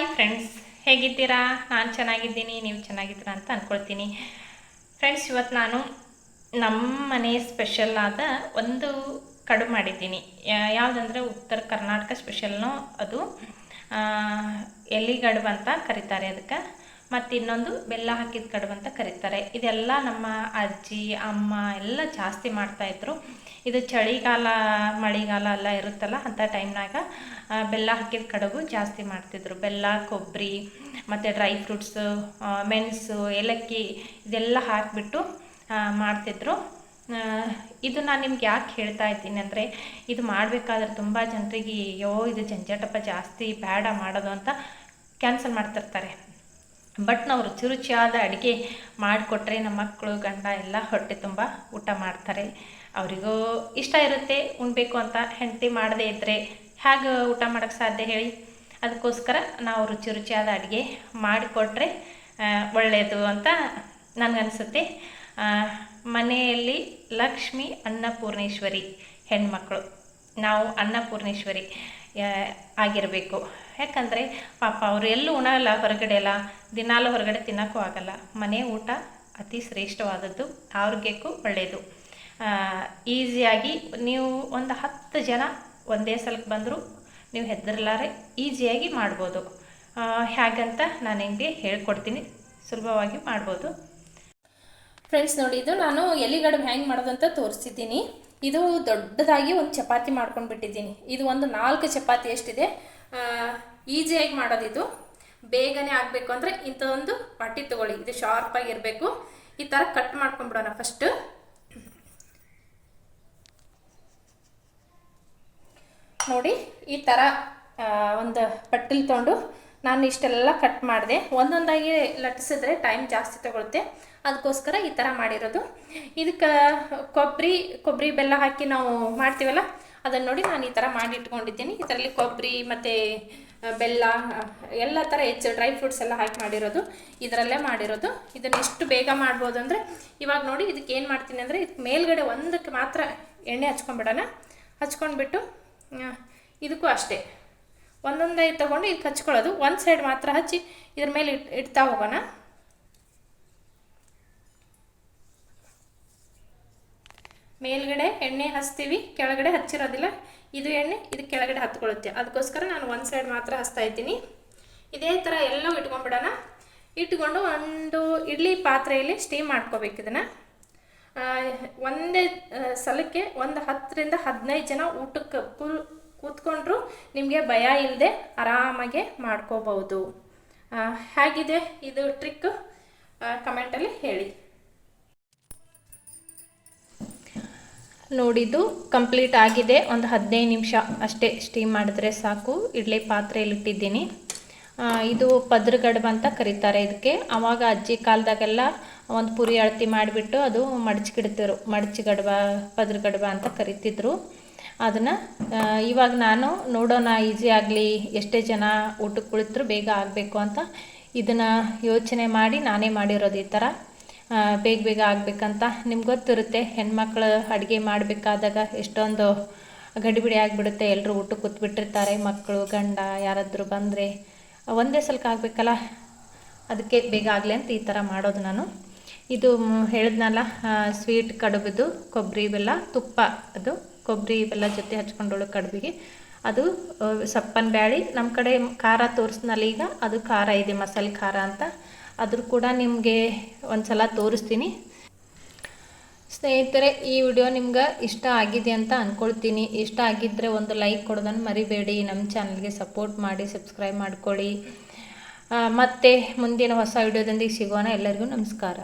Hi friends, ಹೇಗಿದ್ದೀರಾ? ನಾನು ಚೆನ್ನಾಗಿದ್ದೀನಿ, ನೀವು ಚೆನ್ನಾಗಿದ್ದೀರಾ ಅಂತ ಅಂದ್ಕೊಳ್ತೀನಿ ಫ್ರೆಂಡ್ಸ್ ಇವತ್ತು ನಾನು ನಮ್ಮ ಮನೆ ಸ್ಪೆಷಲ್ ಆದ ಒಂದು ಕಡು ಮಾಡಿದ್ದೀನಿ. ಯಾವುದಂದ್ರೆ ಉತ್ತರ ಕರ್ನಾಟಕ ಸ್ಪೆಷಲ್ನೋ ಅದು ಎಲಿಗಡುಬು ಅಂತ ಕರೀತಾರೆ ಅದಕ್ಕೆ. ಮತ್ತು ಇನ್ನೊಂದು ಬೆಲ್ಲ ಹಾಕಿದ ಕಡುಬು ಅಂತ ಕರೀತಾರೆ. ಇದೆಲ್ಲ ನಮ್ಮ ಅಜ್ಜಿ, ಅಮ್ಮ ಎಲ್ಲ ಜಾಸ್ತಿ ಮಾಡ್ತಾಯಿದ್ರು ಇದು ಚಳಿಗಾಲ, ಮಳೆಗಾಲ ಎಲ್ಲ ಇರುತ್ತಲ್ಲ ಅಂಥ ಟೈಮ್ನಾಗ ಬೆಲ್ಲ ಹಾಕಿದ ಕಡುಬು ಜಾಸ್ತಿ ಮಾಡ್ತಿದ್ರು. ಬೆಲ್ಲ ಕೊಬ್ಬರಿ ಮತ್ತು ಡ್ರೈ ಫ್ರೂಟ್ಸು ಮೆಣಸು, ಏಲಕ್ಕಿ ಇದೆಲ್ಲ ಹಾಕಿಬಿಟ್ಟು ಮಾಡ್ತಿದ್ರು. ಇದು ನಾನು ನಿಮ್ಗೆ ಯಾಕೆ ಹೇಳ್ತಾ ಇದ್ದೀನಿ ಅಂದರೆ, ಇದು ಮಾಡಬೇಕಾದ್ರೆ ತುಂಬ ಜನರಿಗೆ, ಅಯ್ಯೋ, ಇದು ಜಂಜಾಟಪ್ಪ ಜಾಸ್ತಿ ಬೇಡ ಮಾಡೋದು ಅಂತ ಕ್ಯಾನ್ಸಲ್ ಮಾಡ್ತಿರ್ತಾರೆ. ಬಟ್ ನಾವು ರುಚಿ ರುಚಿಯಾದ ಅಡುಗೆ ಮಾಡಿಕೊಟ್ರೆ ನಮ್ಮ ಮಕ್ಕಳು, ಗಂಡ ಎಲ್ಲ ಹೊಟ್ಟೆ ತುಂಬ ಊಟ ಮಾಡ್ತಾರೆ. ಅವರಿಗೂ ಇಷ್ಟ ಇರುತ್ತೆ, ಉಣ್ಬೇಕು ಅಂತ ಹೆಂಡತಿ ಮಾಡದೇ ಇದ್ದರೆ ಹೇಗೆ ಊಟ ಮಾಡೋಕ್ಕೆ ಸಾಧ್ಯ ಹೇಳಿ? ಅದಕ್ಕೋಸ್ಕರ ನಾವು ರುಚಿ ರುಚಿಯಾದ ಅಡುಗೆ ಮಾಡಿಕೊಟ್ರೆ ಒಳ್ಳೆಯದು ಅಂತ ನನಗನ್ಸುತ್ತೆ. ಮನೆಯಲ್ಲಿ ಲಕ್ಷ್ಮಿ ಅನ್ನಪೂರ್ಣೇಶ್ವರಿ ಹೆಣ್ಮಕ್ಳು. ನಾವು ಅನ್ನಪೂರ್ಣೇಶ್ವರಿ ಆಗಿರಬೇಕು. ಯಾಕಂದರೆ ಪಾಪ ಅವರು ಎಲ್ಲೂ ಉಣಲ್ಲ ಹೊರಗಡೆ ಎಲ್ಲ, ದಿನಾಲು ಹೊರಗಡೆ ತಿನ್ನೋಕ್ಕೂ ಆಗಲ್ಲ. ಮನೆ ಊಟ ಅತಿ ಶ್ರೇಷ್ಠವಾದದ್ದು, ಆರೋಗ್ಯಕ್ಕೂ ಒಳ್ಳೆಯದು ಈಸಿಯಾಗಿ ನೀವು ಒಂದು ಹತ್ತು ಜನ ಒಂದೇ ಸಲಕ್ಕೆ ಬಂದರೂ ನೀವು ಹೆದರ್ಲಾರೆ, ಈಸಿಯಾಗಿ ಮಾಡ್ಬೋದು. ಹೇಗಂತ ನಾನು ನಿಮಗೆ ಹೇಳ್ಕೊಡ್ತೀನಿ. ಸುಲಭವಾಗಿ ಮಾಡ್ಬೋದು. ಫ್ರೆಂಡ್ಸ್ ನೋಡಿ, ಇದು ನಾನು ಎಲಿಗಡುಬು ಹ್ಯಾಂಗ್ ಮಾಡೋದಂತ ತೋರಿಸಿದ್ದೀನಿ. ಇದು ದೊಡ್ಡದಾಗಿ ಒಂದು ಚಪಾತಿ ಮಾಡ್ಕೊಂಡು ಬಿಟ್ಟಿದ್ದೀನಿ. ಇದು ಒಂದು ನಾಲ್ಕು ಚಪಾತಿ ಎಷ್ಟಿದೆ? ಈಸಿಯಾಗಿ ಮಾಡೋದು ಇದು ಬೇಗನೆ ಆಗಬೇಕು ಅಂದರೆ ಇಂಥದೊಂದು ಒಂದು ಪಾಟಿ ತಗೊಳ್ಳಿ. ಇದು ಶಾರ್ಪಾಗಿ ಇರಬೇಕು. ಈ ಥರ ಕಟ್ ಮಾಡ್ಕೊಂಡ್ಬಿಡೋಣ ಫಸ್ಟು ನೋಡಿ, ಈ ಥರ ಒಂದು ಪಟ್ಟಿಲ್ ತೊಗೊಂಡು ನಾನು ಇಷ್ಟೆಲ್ಲ ಕಟ್ ಮಾಡಿದೆ. ಒಂದೊಂದಾಗಿ ಲಟ್ಟಿಸಿದ್ರೆ ಟೈಮ್ ಜಾಸ್ತಿ ತಗೊಳುತ್ತೆ. ಅದಕ್ಕೋಸ್ಕರ ಈ ಥರ ಮಾಡಿರೋದು. ಇದಕ್ಕೆ ಕೊಬ್ಬರಿ ಕೊಬ್ಬರಿ ಬೆಲ್ಲ ಹಾಕಿ ನಾವು ಮಾಡ್ತೀವಲ್ಲ, ಅದನ್ನು ನೋಡಿ ನಾನು ಈ ಥರ ಮಾಡಿ ಇಟ್ಕೊಂಡಿದ್ದೀನಿ. ಇದರಲ್ಲಿ ಕೊಬ್ಬರಿ ಮತ್ತು ಬೆಲ್ಲ ಎಲ್ಲ ಥರ ಹೆಚ್ಚು ಡ್ರೈ ಫ್ರೂಟ್ಸ್ ಎಲ್ಲ ಹಾಕಿ ಮಾಡಿರೋದು. ಇದರಲ್ಲೇ ಮಾಡಿರೋದು. ಇದನ್ನು ಎಷ್ಟು ಬೇಗ ಮಾಡ್ಬೋದು ಅಂದರೆ, ಇವಾಗ ನೋಡಿ ಇದಕ್ಕೆ ಏನು ಮಾಡ್ತೀನಿ ಅಂದರೆ ಇದಕ್ಕೆ ಮೇಲ್ಗಡೆ ಒಂದಕ್ಕೆ ಮಾತ್ರ ಎಣ್ಣೆ ಹಚ್ಕೊಂಡ್ಬಿಡೋಣ. ಹಚ್ಕೊಂಡ್ಬಿಟ್ಟು ಇದಕ್ಕೂ ಅಷ್ಟೇ. ಒಂದೊಂದೇ ತೊಗೊಂಡು ಇದಕ್ಕೆ ಹಚ್ಕೊಳ್ಳೋದು ಒಂದು ಸೈಡ್ ಮಾತ್ರ ಹಚ್ಚಿ ಇದ್ರ ಮೇಲೆ ಇಟ್, ಇಡ್ತಾ ಹೋಗೋಣ. ಮೇಲ್ಗಡೆ ಎಣ್ಣೆ ಹಚ್ತೀವಿ, ಕೆಳಗಡೆ ಹಚ್ಚಿರೋದಿಲ್ಲ. ಇದು ಎಣ್ಣೆ, ಇದು ಕೆಳಗಡೆ ಹತ್ಕೊಳ್ಳುತ್ತೆ. ಅದಕ್ಕೋಸ್ಕರ ನಾನು ಒಂದು ಸೈಡ್ ಮಾತ್ರ ಹಚ್ತಾ ಇದ್ದೀನಿ. ಇದೇ ಥರ ಎಲ್ಲವೂ ಇಟ್ಕೊಂಡ್ಬಿಡೋಣ. ಇಟ್ಕೊಂಡು ಒಂದು ಇಡ್ಲಿ ಪಾತ್ರೆಯಲ್ಲಿ ಸ್ಟೀಮ್ ಮಾಡ್ಕೋಬೇಕು ಇದನ್ನು. ಒಂದೇ ಸಲಕ್ಕೆ ಒಂದು ಹತ್ತರಿಂದ ಹದಿನೈದು ಜನ ಊಟಕ್ಕೆ ಫುಲ್ ಕೂತ್ಕೊಂಡ್ರು ನಿಮಗೆ ಭಯ ಇಲ್ಲದೆ ಆರಾಮಾಗೆ ಮಾಡ್ಕೋಬಹುದು. ಹೇಗಿದೆ ಇದು ಟ್ರಿಕ್ ಕಮೆಂಟಲ್ಲಿ ಹೇಳಿ. ನೋಡಿದ್ದು ಕಂಪ್ಲೀಟ್ ಆಗಿದೆ. ಒಂದು ಹದಿನೈದು ನಿಮಿಷ ಅಷ್ಟೇ ಸ್ಟೀಮ್ ಮಾಡಿದ್ರೆ ಸಾಕು. ಇಡ್ಲಿ ಪಾತ್ರೆಯಲ್ಲಿ ಇಟ್ಟಿದ್ದೀನಿ. ಆ, ಇದು ಪದ್ರಗಡ್ಬ ಅಂತ ಕರೀತಾರೆ ಇದಕ್ಕೆ. ಆವಾಗ ಅಜ್ಜಿ ಕಾಲದಾಗೆಲ್ಲ ಒಂದು ಪುರಿ ಅಳತಿ ಮಾಡಿಬಿಟ್ಟು ಅದು ಮಡಚ್ಕಿಡ್ತಿರು ಮಡಚಿಗಡ್ಬ ಪದ್ರಗಡ್ಬ ಅಂತ ಕರಿತಿದ್ರು. ಅದನ್ನು ಇವಾಗ ನಾನು ನೋಡೋಣ, ಈಸಿ ಆಗಲಿ, ಎಷ್ಟೇ ಜನ ಊಟಕ್ಕೆ ಕುಳಿತರು ಬೇಗ ಆಗಬೇಕು ಅಂತ ಇದನ್ನು ಯೋಚನೆ ಮಾಡಿ ನಾನೇ ಮಾಡಿರೋದು ಈ ಥರ ಬೇಗ ಬೇಗ ಆಗಬೇಕಂತ ನಿಮ್ಗೆ ಗೊತ್ತಿರುತ್ತೆ, ಹೆಣ್ಮಕ್ಳು ಅಡುಗೆ ಮಾಡಬೇಕಾದಾಗ ಎಷ್ಟೊಂದು ಗಡಿಬಿಡಿ ಆಗಿಬಿಡುತ್ತೆ ಎಲ್ಲರೂ ಊಟಕ್ಕೆ ಕೂತ್ಬಿಟ್ಟಿರ್ತಾರೆ, ಮಕ್ಕಳು, ಗಂಡ ಯಾರಾದರೂ ಬಂದರೆ. ಒಂದೇ ಸಲಕ್ಕೆ ಆಗಬೇಕಲ್ಲ, ಅದಕ್ಕೆ ಬೇಗ ಆಗಲಿ ಅಂತ ಈ ಥರ ಮಾಡೋದು ನಾನು. ಇದು ಹೇಳಿದ್ನಲ್ಲ ಸ್ವೀಟ್ ಕಡುಬಿದು, ಕೊಬ್ಬರಿ ಬೆಲ್ಲ ತುಪ್ಪ ಅದು. ಕೊಬ್ಬರಿ ಇವೆಲ್ಲ ಜೊತೆ ಹಚ್ಕೊಂಡೋಳು ಕಡ್ಬಿಗೆ. ಅದು ಸಪ್ಪನ್ ಬ್ಯಾಳಿ ನಮ್ಮ ಕಡೆ ಖಾರ ತೋರಿಸ್ನಲ್ಲ ಈಗ, ಅದು ಖಾರ ಇದೆ, ಮಸಾಲೆ ಖಾರ ಅಂತ. ಅದ್ರ ಕೂಡ ನಿಮಗೆ ಒಂದು ಸಲ ತೋರಿಸ್ತೀನಿ. ಸ್ನೇಹಿತರೆ, ಈ ವಿಡಿಯೋ ನಿಮ್ಗೆ ಇಷ್ಟ ಆಗಿದೆ ಅಂತ ಅಂದ್ಕೊಳ್ತೀನಿ ಇಷ್ಟ ಆಗಿದ್ದರೆ ಒಂದು ಲೈಕ್ ಕೊಡೋದನ್ನು ಮರಿಬೇಡಿ. ನಮ್ಮ ಚಾನಲ್ಗೆ ಸಪೋರ್ಟ್ ಮಾಡಿ, ಸಬ್ಸ್ಕ್ರೈಬ್ ಮಾಡ್ಕೊಳ್ಳಿ. ಮತ್ತೆ ಮುಂದಿನ ಹೊಸ ವಿಡಿಯೋದೊಂದಿಗೆ ಸಿಗೋಣ. ಎಲ್ಲರಿಗೂ ನಮಸ್ಕಾರ.